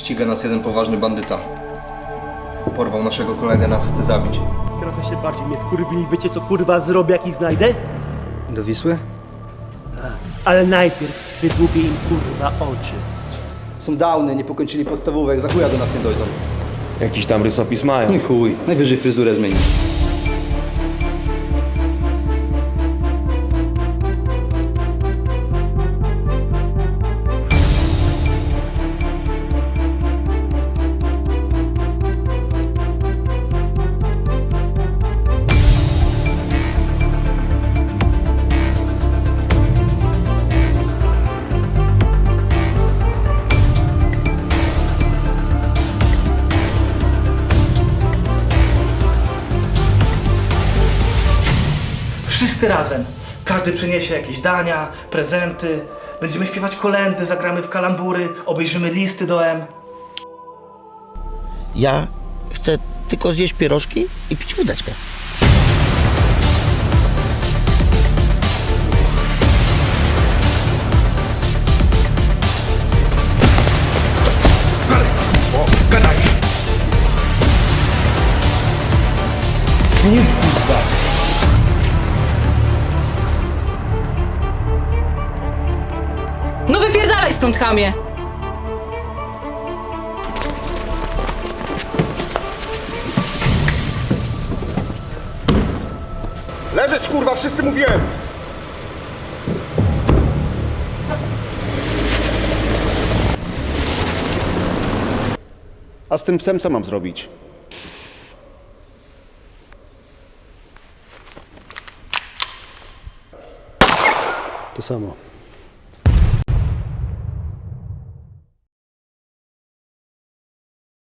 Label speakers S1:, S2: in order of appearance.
S1: Ściga nas jeden poważny bandyta. Porwał naszego kolegę, nas chce zabić.
S2: Teraz jeszcze bardziej mnie wkurwili. Wiecie co kurwa zrobię, jak ich znajdę?
S1: Do Wisły?
S2: Ale najpierw wydłubię im kurwa oczy.
S3: Są downy, nie pokończyli podstawówek, za chuja do nas nie dojdą.
S4: Jakiś tam rysopis mają.
S3: Nie chuj, najwyżej fryzurę zmieni.
S5: Wszyscy razem. Każdy przyniesie jakieś dania, prezenty. Będziemy śpiewać kolendy, zagramy w kalambury, obejrzymy listy do M.
S6: Ja chcę tylko zjeść pierożki i pić wódeczkę.
S7: No wypierdalaj stąd, chamie!
S8: Leżeć kurwa, wszyscy mówiłem! A z tym psem co mam zrobić?
S2: To samo.